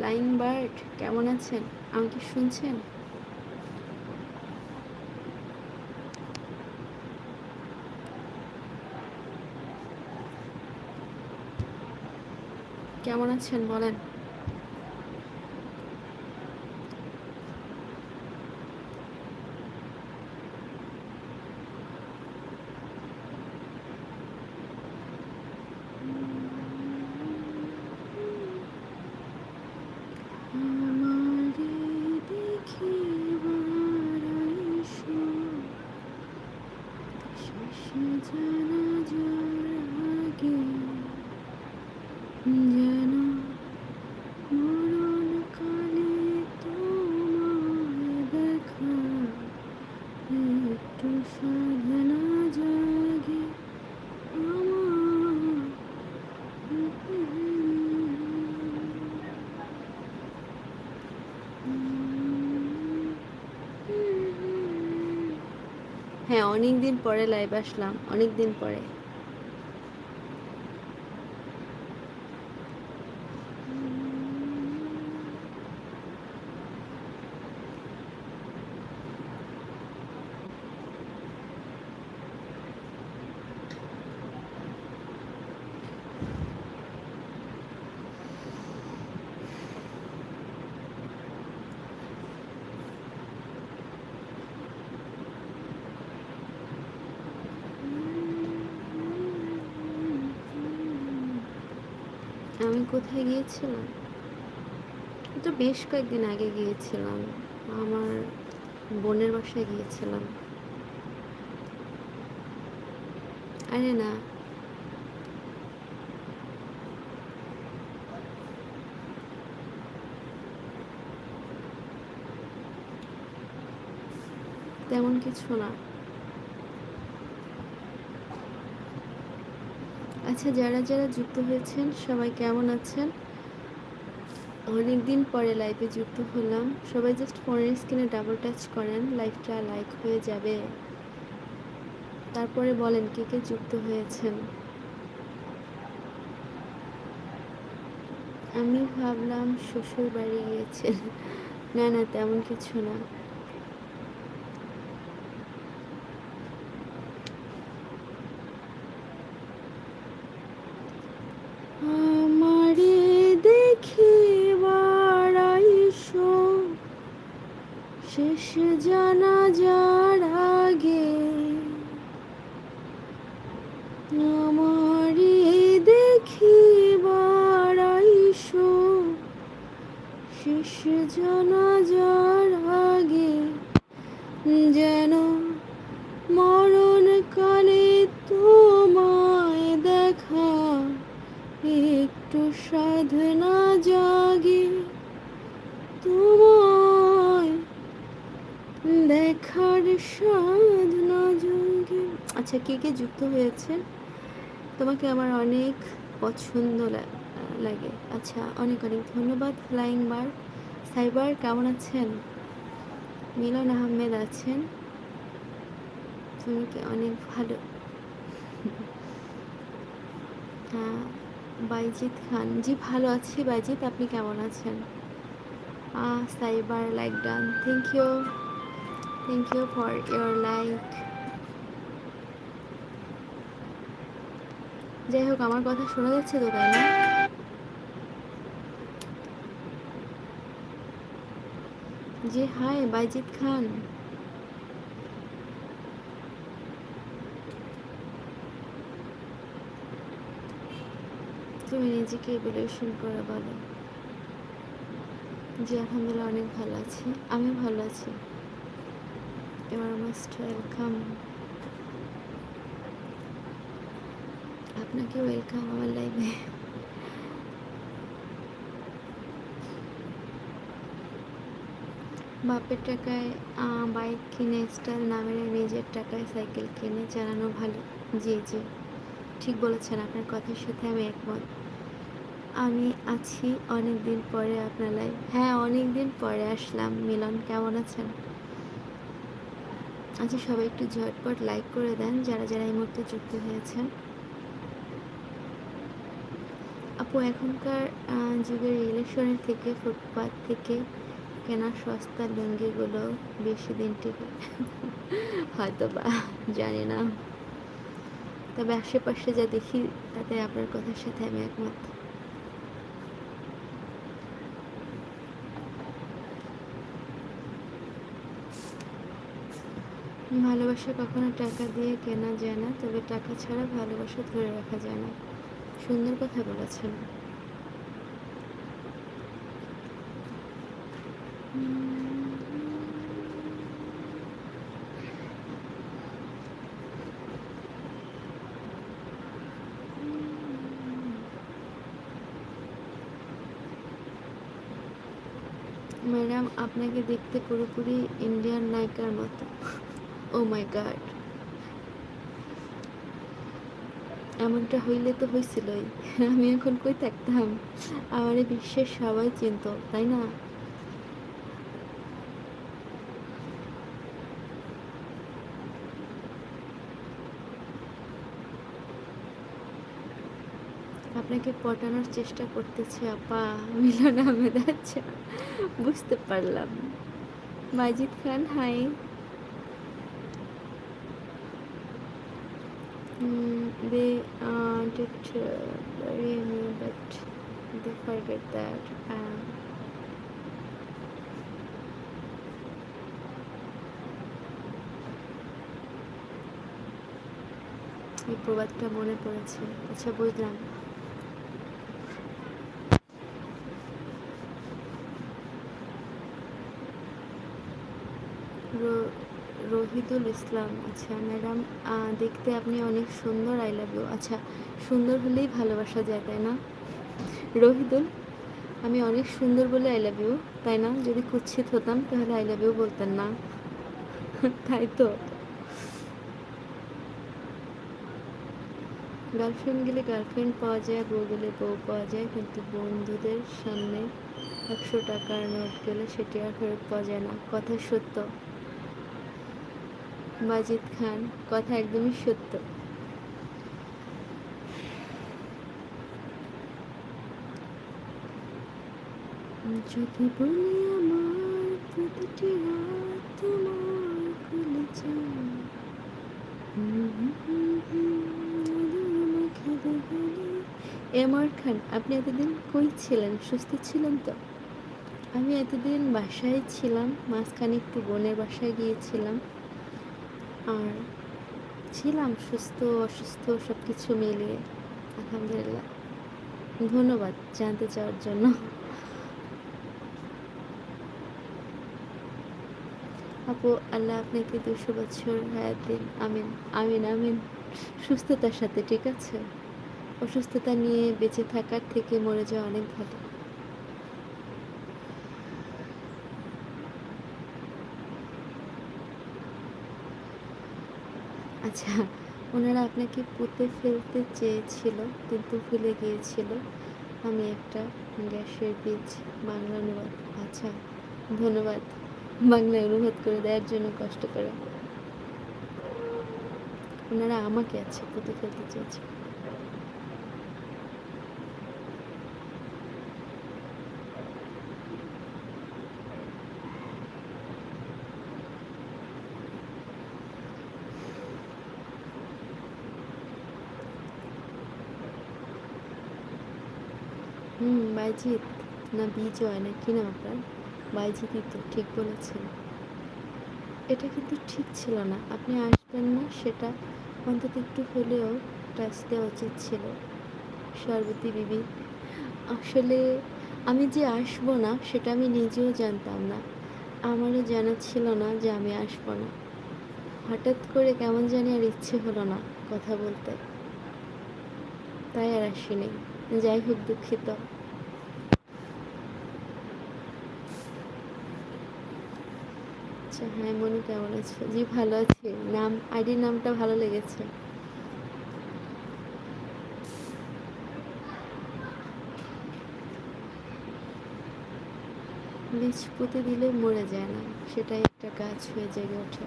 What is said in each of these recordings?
Flying bird কেমন আছেন? আমাকে শুনছেন? কেমন আছেন বলেন আমারে দেখিবার আইসো, শেষ জানাজার আগে যেন মরণকালে তোমায় দেখা, একটু সাধনা জাগে হ্যাঁ অনেক দিন পরে লাইভ আসলাম অনেক দিন পরে। আমি কোথায় গিয়েছিলাম? তো বেশ কয়েকদিন আগে গিয়েছিলাম। আমার বোনের বাসায় গিয়েছিলাম। আরে না। তেমন কিছু না। আচ্ছা যারা যারা যুক্ত হয়েছেন, সবাই কেমন আছেন? অনেক দিন পরে লাইভে যুক্ত হলাম। সবাই জাস্ট ফোনের স্ক্রিনে ডাবল টাচ করেন লাইভটা লাইক হয়ে যাবে। তারপরে বলেন কে কে যুক্ত হয়েছেন। আমি ভাবলাম শ্বশুর বাড়ি গিয়েছেন। না না, তেমন কিছু না আমারে দেখিবার আইসো শেষ জানাজার আগে আমারে দেখিবার আইসো। শেষ জানাজার আগে যেন মরণকালে তোমায় দেখা, একটু সাধনা জাগে তোমায় দেখার সাধনা জাগে আচ্ছা কে কে যুক্ত হয়েছে? তোমাকে আমার অনেক পছন্দ লাগে। আচ্ছা অনেক অনেক ধন্যবাদ। ফ্লাইং বার। সাইবার, কেমন আছেন? মিলন আহমেদ আছেন। তুমি কি অনেক ভালো? হ্যাঁ বাইজিৎ খান। জি, ভালো আছি বাইজিৎ। আপনি কেমন আছেন? Cyber, like done. Thank you thank you for your like যাই হোক আমার কথা শোনা যাচ্ছে তো তাই না? জি হাই বাইজিৎ খান। তুমি নিজেকে ইভ্যালুয়েশন করে বলো। জি, আলহামদুলিল্লাহ, অনেক ভালো আছি। আমি ভালো আছি। এবার মোস্ট ওয়েলকাম আপনাকে ওয়েলকাম আমার লাইভে বাপের টাকায় বাইক কিনে স্টাইল না মেরে নিজের টাকায় সাইকেল কিনে চালানো ভালো। জি জি। ঠিক বলেছেন, আপনার কথার সাথে আমি একমত। আমি আছি অনেক দিন পরে আপনার লাইভ হ্যাঁ অনেক দিন পরে আসলাম। মিলন, কেমন আছেন? আচ্ছা সবাই একটু ঝটপট লাইক করে দেন, যারা যারা এই মুহূর্তে যুক্ত হয়েছেন। আপু, এখনকার যুগের ইলেকশনের থেকে, ফুটপাত থেকে কেনা সস্তা লুঙ্গিগুলো বেশি দিন টিকে। হয়তো বা জানি না। তবে আশেপাশে যা দেখি, তাতে আপনার কথার সাথে আমি একমত। ভালোবাসা কখনো টাকা দিয়ে কেনা যায় না, তবে টাকা ছাড়া ভালোবাসা ধরে রাখা যায় না। সুন্দর কথা বলেছেন। ম্যাডাম, আপনাকে দেখতে পুরোপুরি ইন্ডিয়ান নায়িকার মতো। ও মাই গড এমনটা হইলে তো হয়েছিলই আমি এখন কই থাকতাম? আমার বিশ্বের সবাই চিনত, তাই না? আপনাকে পটানোর চেষ্টা করতেছে, আপা। মিলন আহমেদ আচ্ছা। বুঝতে পারলাম। Majid Khan, hi. They uh, did uh, bury me, but they forget that. Um, এই প্রবাদটা মনে পড়েছে আচ্ছা বুঝলাম রো- রহিদুল ইসলাম। আচ্ছা ম্যাডাম দেখতে আপনি অনেক সুন্দর, আই লাভ ইউ। আচ্ছা সুন্দর হলেই ভালোবাসা যায়, তাই না? রহিদুল আমি অনেক সুন্দর বলে আই লাভ ইউ, তাই না? যদি কুৎসিত হতাম, তাহলে আই লাভ ইউ বলতেন না। তাই তো। গার্লফ্রেন্ড গেলে গার্লফ্রেন্ড পাওয়া যায়, বউ গেলে বউ পাওয়া যায়, কিন্তু বন্ধুদের সামনে একশো টাকার নোট গেলে সেটি আর ফেরত পাওয়া যায় না। কথা সত্য। মাজিদ খান, কথা একদমই সত্য। যদি বলি আমার প্রতিটি রাত তোমার যায়। এমর খান, আপনি এতদিন কই ছিলেন? সুস্থ ছিলেন তো? আমি এতদিন বাসায় ছিলাম, মাঝখানে একটু বোনের বাসায় গিয়েছিলাম। আর ছিলাম সুস্থ, অসুস্থ সব কিছু মিলিয়ে, আলহামদুলিল্লাহ। ধন্যবাদ জানতে চাওয়ার জন্য। আপু, আল্লাহ আপনাকে দুশো বছর হায়াত দিন। আমিন আমিন আমিন। সুস্থতার সাথে, ঠিক আছে? অসুস্থতা নিয়ে বেঁচে থাকার থেকে মরে যাওয়া অনেক ভালো। আচ্ছা ওনারা আপনাকে পুঁতে ফেলতে চেয়েছিল, কিন্তু ভুলে গিয়েছিল। আমি একটা গ্যাসের বীজ বাংলা অনুবাদ আচ্ছা ধন্যবাদ। বাংলায় অনুবাদ করে দেওয়ার জন্য কষ্ট করে। ওনারা আমাকে আছে পুঁতে ফেলতে চেয়েছে হুম বাইজিৎ না বিজয় না কি নাম আপনার বাইজিৎই তো ঠিক বলেছেন। এটা কিন্তু ঠিক ছিল না। আপনি আসবেন না, সেটা অন্তত একটু হলেও টাচ দেওয়া উচিত ছিল। সর্বতী বিবি, আসলে আমি যে আসব না, সেটা আমি নিজেও জানতাম না। আমারও জানা ছিল না যে আমি আসব না। হঠাৎ করে কেমন জানি আর ইচ্ছে হলো না কথা বলতে। তাই আর আসিনি। যাই হোক দুঃখিত। আচ্ছা হ্যাঁ মনু কেমন আছো? জি, ভালো আছি। নাম, আইডি নামটা ভালো লেগেছে। বীজ পুঁতে দিলে মরে যায় না, সেটাই একটা গাছ হয়ে জেগে ওঠে।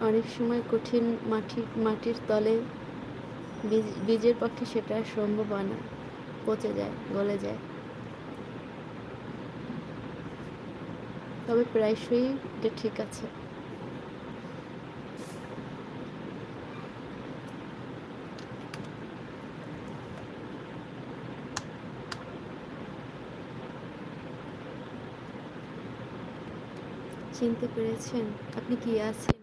অনেক সময় কঠিন মাটির মাটির তলে বীজ, বীজের পক্ষে সেটা সম্ভব হয় না। পচে যায়, গলে যায়। তবে প্রায়শই এটা ঠিক আছে। চিনতে পেরেছেন? আপনি কি আছেন?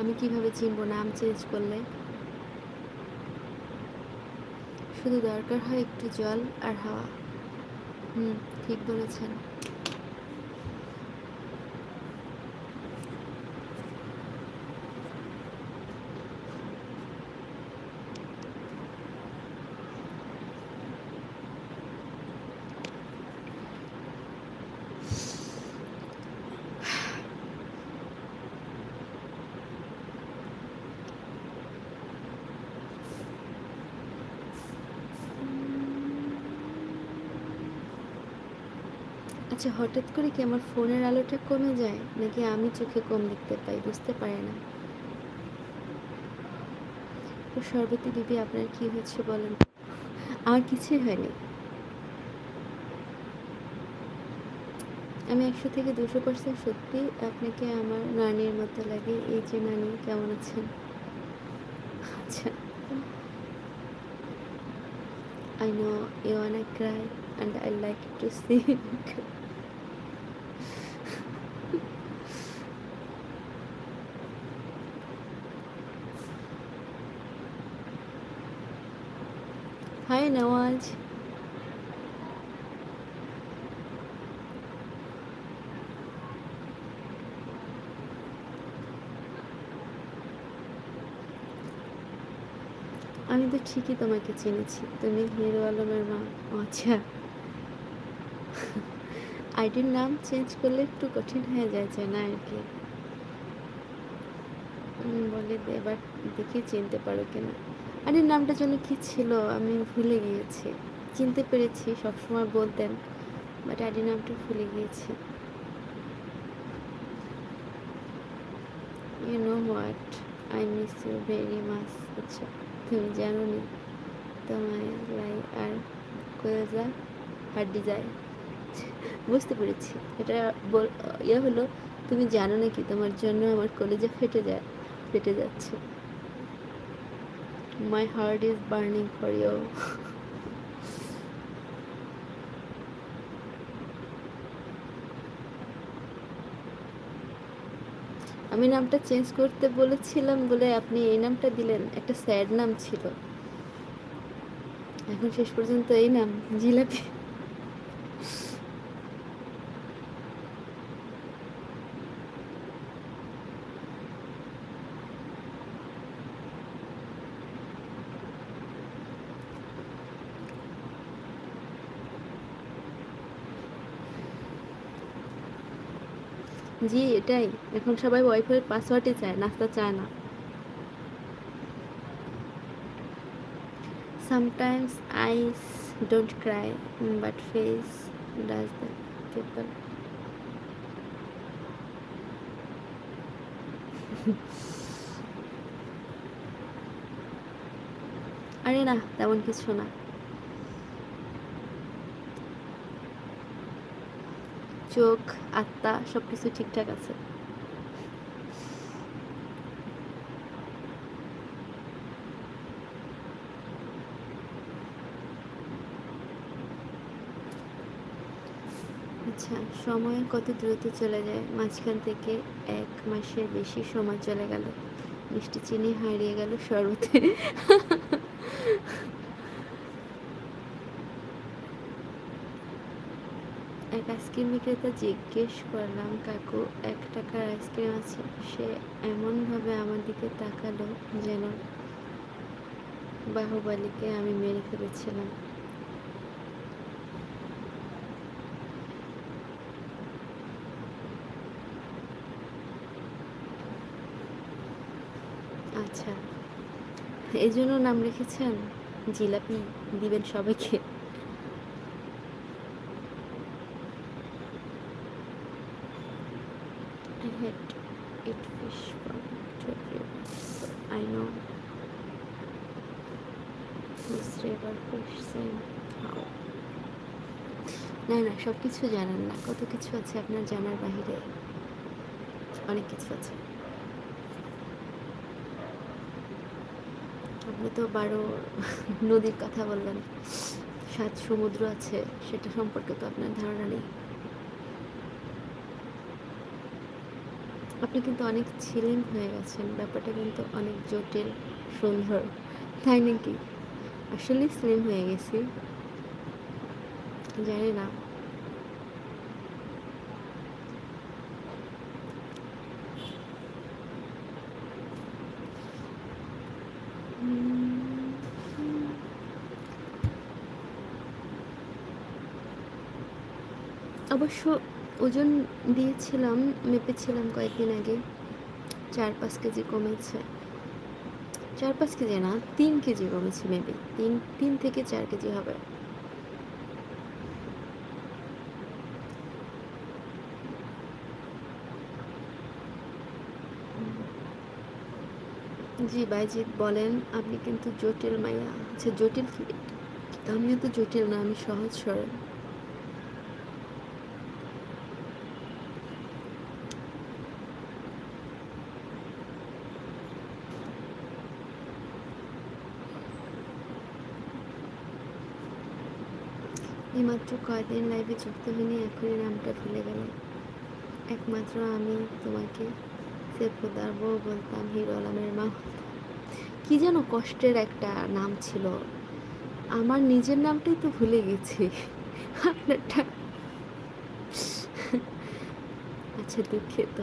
আমি কীভাবে চিনব? নাম চেঞ্জ করলে? শুধু দরকার হয় একটু জল আর হাওয়া। হুম, ঠিক বলেছেন। আচ্ছা হঠাৎ করে কি আমার ফোনের আলোটা কমে যায়? নাকি আমি চোখে কম দেখতে পাই? বুঝতে পারে না। তো সর্বতী দিদি, আপনার কি হচ্ছে বলেন? আমার কিছুই হয়নি। আমি একশো থেকে দুশো পার্সেন্ট সত্যি আপনাকে আমার নানির মতো লাগে। এই যে নানি, কেমন আছেন? আচ্ছা। I know you wanna cry and I like to you cry. Hi Nawaz. আমি তো ঠিকই তোমাকে চিনেছি। তুমি হিরো আলমের মা। আচ্ছা। আইডির নাম চেঞ্জ করলে একটু কঠিন হয়ে যায় না, আর কি? বলে এবার দেখি চিনতে পারো কিনা। আইডির নামটা যেন কি ছিল, আমি ভুলে গিয়েছি। চিনতে পেরেছি, সবসময় বলতেন বাট আইডির নামটা ভুলে গিয়েছি। You know what I miss you very much আচ্ছা তুমি জানো নি তোমায় লাই আর কয়েজা হাড্ডি যায় বুঝতে পেরেছি, এটা বল ইয়ে হলো, তুমি জানো নাকি তোমার জন্য আমার কলেজে ফেটে যায় ফেটে যাচ্ছে। মাই heart is burning for you. আমি নামটা চেঞ্জ করতে বলেছিলাম বলে আপনি এই নামটা দিলেন। একটা স্যাড নাম ছিল। এখন শেষ পর্যন্ত এই নাম, জিলাপি। জি, এটাই। এখন সবাই ওয়াইফাইয়ের পাসওয়ার্ডই চায়, নাস্তা চায় না। Eyes don't cry, but face does the people আরে না, তেমন কিছু না। চোখ, আত্মা সব কিছু ঠিকঠাক আছে। আচ্ছা সময় কত দ্রুত চলে যায়? মাঝখান থেকে এক মাসের বেশি সময় চলে গেল। মিষ্টি চিনি হারিয়ে গেল শরবতে। এক আইসক্রিম বিক্রেতা জিজ্ঞেস করলাম, কাকু, এক টাকার আইসক্রিম আছে। সে এমনভাবে আমার দিকে তাকালো যেন বাহুবালিকে আমি মেরে ফেলেছিলাম। আচ্ছা এই জন্য নাম রেখেছেন জিলাপি? দিবেন সবাইকে। I hate eat fish from two rivers. So I know. This river fish, same. How. না না সব কিছু জানেন না। কত কিছু আছে আপনার জানার বাহিরে? অনেক কিছু আছে। আপনি তো বারো নদীর কথা বললেন। সাত সমুদ্র আছে, সেটা সম্পর্কে তো আপনার ধারণা নেই। আপনি কিন্তু অনেক ছিলিম হয়ে গেছেন, ব্যাপারটা কিন্তু অনেক জটিল, সুন্দর, তাই নাকি? আসলে স্লিম হয়ে গেছি। জানি না। অবশ্য ওজন দিয়েছিলাম, মেপেছিলাম কয়েকদিন আগে। চার পাঁচ কেজি কমেছে। চার পাঁচ কেজি না, তিন কেজি কমেছে মেবি তিন তিন থেকে চার কেজি হবে। জি বাইজিৎ বলেন, আপনি কিন্তু জটিল মাইয়া। আচ্ছা জটিল কি? আমিও তো জটিল না, আমি সহজ সরল। এইমাত্র কয়দিন লাইভে যুক্ত হয়নি এখনই নামটা ভুলে গেল একমাত্র আমি তোমাকে সে খোদার বলতাম, হিরো আলমের মা কি যেন কষ্টের একটা নাম ছিল। আমার নিজের নামটাই তো ভুলে গেছি। আপনারটা আচ্ছা দুঃখিত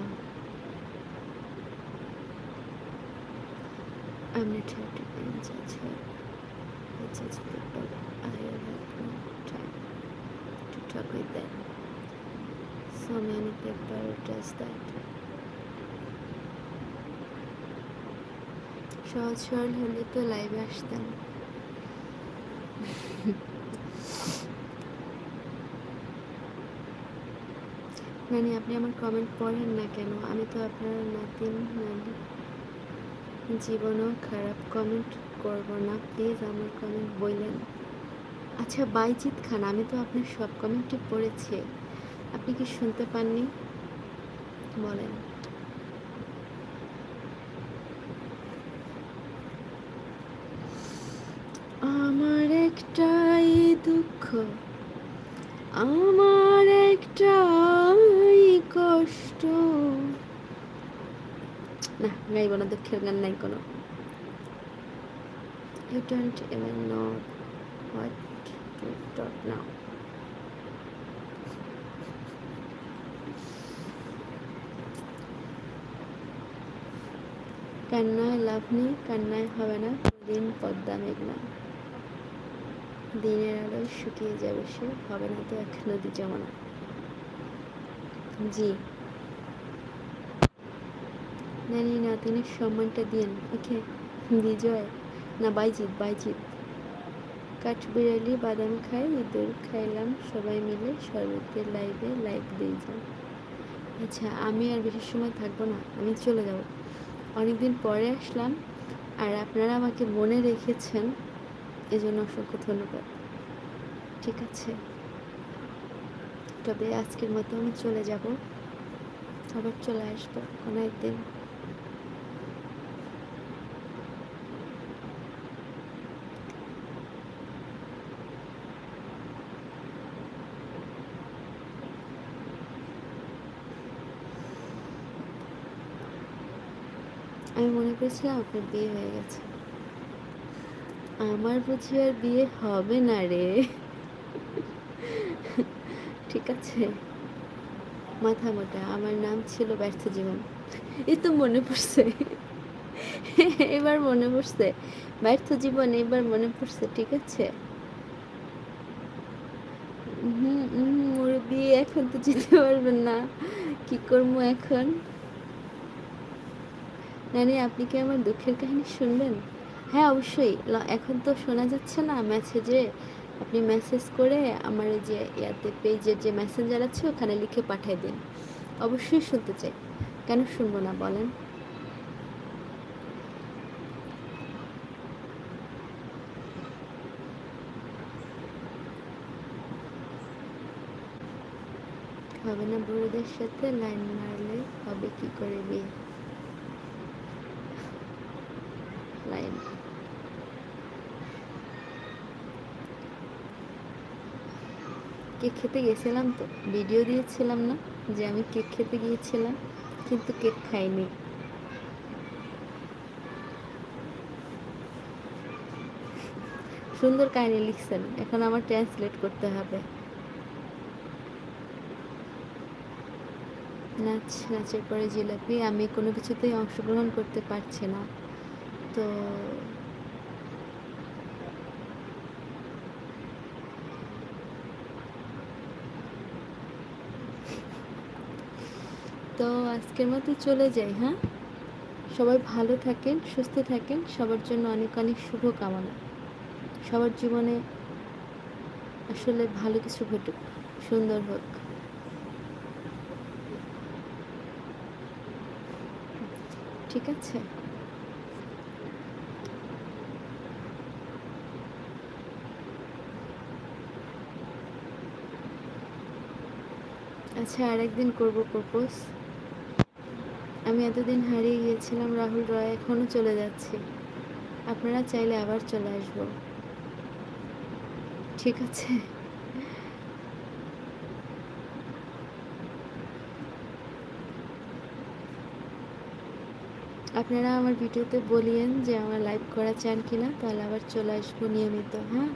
I'm not here to be judge her. I people. I have no time to talk with them. So many people does that. সহজ সরল হলে তো লাইভে আসতাম নানি আপনি আমার কমেন্ট পড়েন না কেন আমি তো আপনার নাতিন নানি জীবনও খারাপ কমেন্ট করব না প্লিজ আমার কমেন্ট বললেন আচ্ছা বাইজিৎ খান, আমি তো আপনার সব কমেন্টই পড়েছি। আপনি কি শুনতে পাননি? বলেন। আমার একটাই দুঃখ, আমার একটাই কষ্ট। না, গাইব না, দুঃখের গান নাই কোনো। You don't even know what to talk now কান্নায় লাভ নেই, কান্নায় হবে না। দিন পদ্মা মেঘনা দিনের আলোয় শুকিয়ে যাবে সে, হবে না তো এক নদী জমানা জি। নানি নাতিনের সম্মানটা দিন ওকে বিজয়। না, বাইজিৎ বাইজিৎ। কাঠ বিড়ালি, বাদাম খাই, ইঁদুর খাইলাম, সবাই মিলে শরবতের লাইভে লাইভ দিয়ে যান। আচ্ছা আমি আর বেশি সময় থাকব না, আমি চলে যাব। অনেকদিন পরে আসলাম, আর আপনারা আমাকে মনে রেখেছেন, এজন্য অসংখ্য ধন্যবাদ। ঠিক আছে। তবে আজকের মতো আমি চলে যাব, আবার চলে আসব। কোনো একদিন আমি মনে করেছিলাম আপনার বিয়ে হয়ে গেছে। আমার বুঝি আর বিয়ে হবে না রে। ঠিক আছে। মাথা মোটা, আমার নাম ছিল ব্যর্থ জীবন। এই তো মনে পড়ছে। এবার মনে পড়ছে। ব্যর্থ জীবন এবার মনে পড়ছে, ঠিক আছে? হুম হুম, ওর বিয়ে এখন তো যেতে পারবেন না। কি করব এখন? নানি, আপনি কি আমার দুঃখের কাহিনী শুনবেন? হ্যাঁ অবশ্যই। এখন তো শোনা যাচ্ছে না মেসেজে আপনি মেসেজ করে আমার যে ইয়াতে পেজের যে মেসেঞ্জার আছে, ওখানে লিখে পাঠিয়ে দিন। অবশ্যই শুনতে চাই। কেন শুনব না, বলেন? হবে না বুড়োদের সাথে লাইন মারলে হবে কি করে বিয়ে? লাইন কেক খেতে গেছিলাম তো ভিডিও দিয়েছিলাম না যে আমি কেক খেতে গিয়েছিলাম, কিন্তু কেক খাইনি। সুন্দর কাহিনী লিখছেন, এখন আমার ট্রান্সলেট করতে হবে। নাচ, নাচের পরে জিলাপি, আমি কোনো কিছুতেই অংশগ্রহণ করতে পারছি না। তো তো আজকের মতো চলে যাই হ্যাঁ? সবাই ভালো থাকেন, সুস্থ থাকেন, সবার জন্য অনেক অনেক শুভ কামনা সবার জীবনে আসলে ভালো কিছু ঘটুক, সুন্দর হোক। ঠিক আছে? আচ্ছা আরেকদিন করব প্রপোজ। আমি এতদিন হারিয়ে গিয়েছিলাম রাহুল রয়, এখনও চলে যাচ্ছি। আপনারা চাইলে আবার চলে আসব। ঠিক আছে। আপনারা আমার ভিডিওতে বলিয়েন যে আমার লাইভ করা চান কিনা, তাহলে আবার চলে আসব নিয়মিত হ্যাঁ?